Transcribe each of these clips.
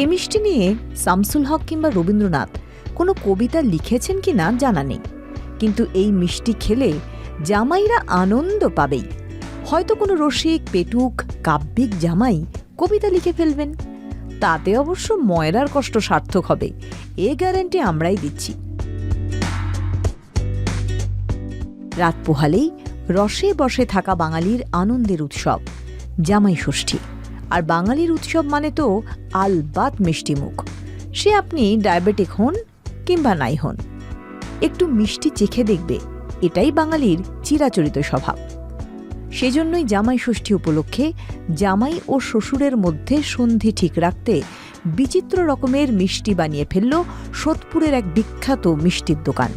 এ মিষ্টি নিয়ে শামসুল হক কিংবা রবীন্দ্রনাথ কোনো কবিতা লিখেছেন কি না জানা নেই। কিন্তু এই মিষ্টি খেলে জামাইরা আনন্দ পাবেই। হয়তো কোনো রসিক, পেটুক, কাব্যিক জামাই কবিতা লিখে ফেলবেন। তাতে অবশ্য ময়রার কষ্ট সার্থক হবে, এ গ্যারান্টি আমরাই দিচ্ছি। রাত পোহালেই রসে বসে থাকা বাঙালির আনন্দের উৎসব, জামাই ষষ্ঠী। আর বাঙালির উৎসব মানে তো আলবাত মিষ্টি মুখ। সে আপনি ডায়াবেটিক হন কিংবা নাই হন, একটু মিষ্টি চেখে দেখবে, এটাই বাঙালির চিরাচরিত স্বভাব। সেজন্যই জামাই ষষ্ঠী উপলক্ষে জামাই ও শ্বশুরের মধ্যে সন্ধি ঠিক রাখতে বিচিত্র রকমের মিষ্টি বানিয়ে ফেলল সোদপুরের এক বিখ্যাত মিষ্টির দোকান।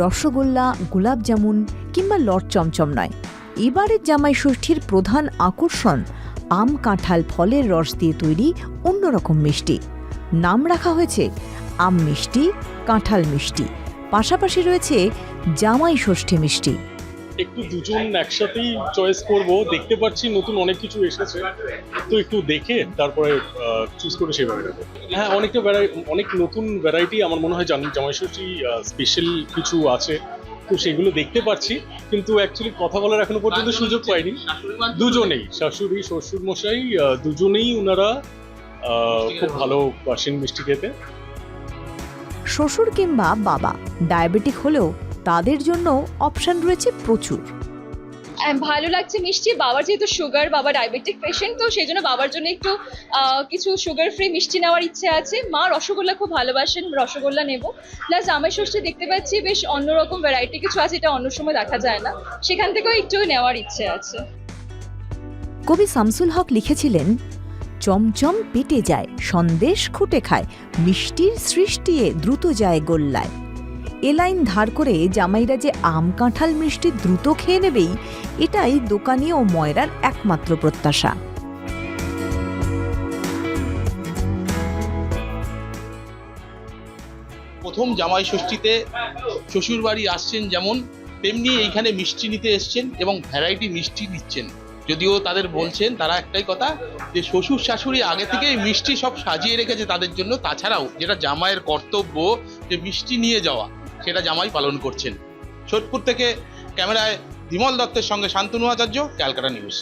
রসগোল্লা, গোলাপ জামুন কিংবা লট চমচম নয় এবারের জামাই ষষ্ঠীর প্রধান আকর্ষণ আম কাঁঠাল ফলের রস দিয়ে তৈরি অন্যরকম মিষ্টি। নাম রাখা হয়েছে আম মিষ্টি, কাঁঠাল মিষ্টি। পাশাপাশি রয়েছে জামাই ষষ্ঠী মিষ্টি। একটু দুজন একসাথেই চয়েস করব। দেখতে পাচ্ছি নতুন অনেক কিছু এসেছে। তো একটু দেখে তারপরে চুজ করে সেভাবে নেব। হ্যাঁ অনেকটা ভ্যারাইটি অনেক নতুন ভ্যারাইটি আমার মনে হয় জানি জামাইষষ্ঠী স্পেশাল কিছু আছে। তো সেগুলো দেখতে পাচ্ছি কিন্তু অ্যাকচুয়ালি কথা বলার এখনও পর্যন্ত সুযোগ পাইনি। দুজনেই। শাশুড়ি শ্বশুর মশাই দুজনেই ওনারা খুব ভালো বাসেন মিষ্টি খেতে। শ্বশুর কিংবা বাবা ডায়াবেটিক হলেও তাদের জন্য অপশন রয়েছে প্রচুর। ভালো লাগছে মিষ্টি। বাবার যেহেতু সুগার বাবা ডায়াবেটিক পেশেন্ট তো সেই জন্য বাবার জন্য একটু কিছু সুগার ফ্রি মিষ্টি নেওয়ার ইচ্ছে আছে। মা রসগোল্লা খুব ভালোবাসেন, রসগোল্লা নেব। প্লাস জামাই ষষ্ঠী দেখতে পাচ্ছি, বেশ অন্যরকম ভ্যারাইটি কিছু আছে, এটা অন্য সময় দেখা যায় না। সেখান থেকেও একটু নেওয়ার ইচ্ছে আছে। কবি শামসুল হক লিখেছিলেন, চমচম পেটে যায়, সন্দেশ খুঁটে খায়, মিষ্টির সৃষ্টি এ দ্রুত যায় গোল্লায়। এ লাইন ধার করে জামাইরা যে আম কাঁঠাল মিষ্টি দ্রুত খেয়ে নেবেই, এটাই দোকানি ও ময়রার একমাত্র প্রত্যাশা। প্রথম জামাই ষষ্ঠীতে শ্বশুর বাড়ি আসছেন যেমন, তেমনি এইখানে মিষ্টি নিতে এসছেন এবং ভ্যারাইটি মিষ্টি নিচ্ছেন। যদিও তাদের বলছেন, তারা একটাই কথা, যে শ্বশুর শাশুড়ি আগে থেকেই মিষ্টি সব সাজিয়ে রেখেছে তাদের জন্য, তাছাড়াও যেটা জামাইয়ের কর্তব্য, যে মিষ্টি নিয়ে যাওয়া। সেটা জামাই পালন করছেন। সোদপুর থেকে ক্যামেরায় বিমল দত্তের সঙ্গে শান্তনু আচার্য ক্যালকাটা নিউজ।